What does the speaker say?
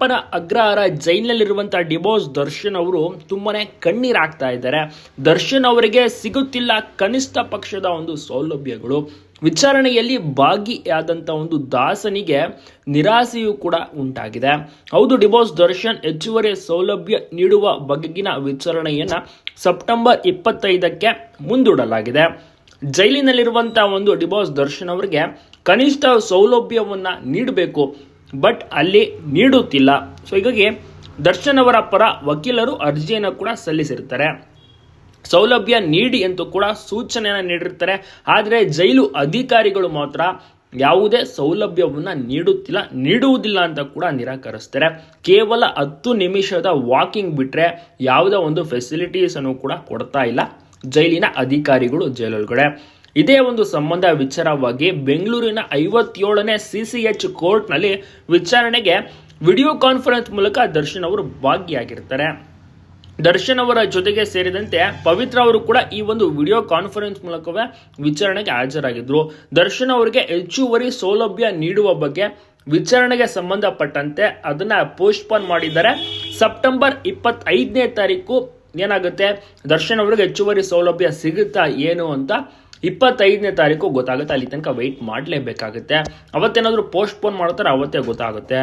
ಯಡಿಯೂರಪ್ಪನ ಅಗ್ರಹಾರ ಜೈಲಿನಲ್ಲಿರುವಂಥ ಡಿಬೋಸ್ ದರ್ಶನ್ ಅವರು ತುಂಬಾ ಕಣ್ಣೀರಾಗ್ತಾ ಇದ್ದಾರೆ. ದರ್ಶನ್ ಅವರಿಗೆ ಸಿಗುತ್ತಿಲ್ಲ ಕನಿಷ್ಠ ಪಕ್ಷದ ಒಂದು ಸೌಲಭ್ಯಗಳು. ವಿಚಾರಣೆಯಲ್ಲಿ ಭಾಗಿಯಾದಂಥ ಒಂದು ದಾಸನಿಗೆ ನಿರಾಸೆಯೂ ಕೂಡ ಉಂಟಾಗಿದೆ. ಹೌದು ಡಿಬೋಸ್ ದರ್ಶನ್ ಹೆಚ್ಚುವರಿ ಸೌಲಭ್ಯ ನೀಡುವ ಬಗೆಗಿನ ವಿಚಾರಣೆಯನ್ನು ಸೆಪ್ಟೆಂಬರ್ ಇಪ್ಪತ್ತೈದಕ್ಕೆ ಮುಂದೂಡಲಾಗಿದೆ. ಜೈಲಿನಲ್ಲಿರುವಂಥ ಒಂದು ಡಿಬೋಸ್ ದರ್ಶನ್ ಅವರಿಗೆ ಕನಿಷ್ಠ ಸೌಲಭ್ಯವನ್ನು ನೀಡಬೇಕು. ಬಟ್ ಅಲ್ಲಿ ನೀಡುತ್ತಿಲ್ಲ. ಸೊ ಹೀಗಾಗಿ ದರ್ಶನ್ ಅವರ ಪರ ವಕೀಲರು ಅರ್ಜಿಯನ್ನು ಕೂಡ ಸಲ್ಲಿಸಿರ್ತಾರೆ. ಸೌಲಭ್ಯ ನೀಡಿ ಅಂತ ಕೂಡ ಸೂಚನೆಯನ್ನು ನೀಡಿರ್ತಾರೆ. ಆದರೆ ಜೈಲು ಅಧಿಕಾರಿಗಳು ಮಾತ್ರ ಯಾವುದೇ ಸೌಲಭ್ಯವನ್ನು ನೀಡುತ್ತಿಲ್ಲ, ನೀಡುವುದಿಲ್ಲ ಅಂತ ಕೂಡ ನಿರಾಕರಿಸ್ತಾರೆ. ಕೇವಲ ಹತ್ತು ನಿಮಿಷದ ವಾಕಿಂಗ್ ಬಿಟ್ಟರೆ ಯಾವುದೇ ಒಂದು ಫೆಸಿಲಿಟೀಸನ್ನು ಕೂಡ ಕೊಡ್ತಾ ಇಲ್ಲ ಜೈಲಿನ ಅಧಿಕಾರಿಗಳು ಜೈಲೊಳಗಡೆ ಇದೇ ಒಂದು ಸಂಬಂಧ ವಿಚಾರವಾಗಿ ಬೆಂಗಳೂರಿನ ಐವತ್ತೇಳನೇ ಸಿ ಸಿ ಎಚ್ ಕೋರ್ಟ್ನಲ್ಲಿ ವಿಚಾರಣೆಗೆ ವಿಡಿಯೋ ಕಾನ್ಫರೆನ್ಸ್ ಮೂಲಕ ದರ್ಶನ್ ಅವರು ಭಾಗಿಯಾಗಿರ್ತಾರೆ. ದರ್ಶನ್ ಅವರ ಜೊತೆಗೆ ಸೇರಿದಂತೆ ಪವಿತ್ರ ಅವರು ಕೂಡ ಈ ಒಂದು ವಿಡಿಯೋ ಕಾನ್ಫರೆನ್ಸ್ ಮೂಲಕವೇ ವಿಚಾರಣೆಗೆ ಹಾಜರಾಗಿದ್ರು. ದರ್ಶನ್ ಅವರಿಗೆ ಹೆಚ್ಚುವರಿ ಸೌಲಭ್ಯ ನೀಡುವ ಬಗ್ಗೆ ವಿಚಾರಣೆಗೆ ಸಂಬಂಧಪಟ್ಟಂತೆ ಅದನ್ನ ಪೋಸ್ಟ್ಪೋನ್ ಮಾಡಿದ್ದಾರೆ. ಸೆಪ್ಟೆಂಬರ್ ಇಪ್ಪತ್ತೈದನೇ ತಾರೀಕು ಏನಾಗುತ್ತೆ? ದರ್ಶನ್ ಅವರಿಗೆ ಹೆಚ್ಚುವರಿ ಸೌಲಭ್ಯ ಸಿಗುತ್ತಾ ಏನು ಅಂತ ಇಪ್ಪತ್ತೈದನೇ ತಾರೀಕು ಗೊತ್ತಾಗುತ್ತೆ ಅಲ್ಲಿ ತನಕ ವೆಯ್ಟ್ ಮಾಡಲೇಬೇಕಾಗುತ್ತೆ. ಅವತ್ತೇನಾದರೂ ಪೋಸ್ಟ್ಪೋನ್ ಮಾಡ್ತಾರೆ ಅವತ್ತೇ ಗೊತ್ತಾಗುತ್ತೆ.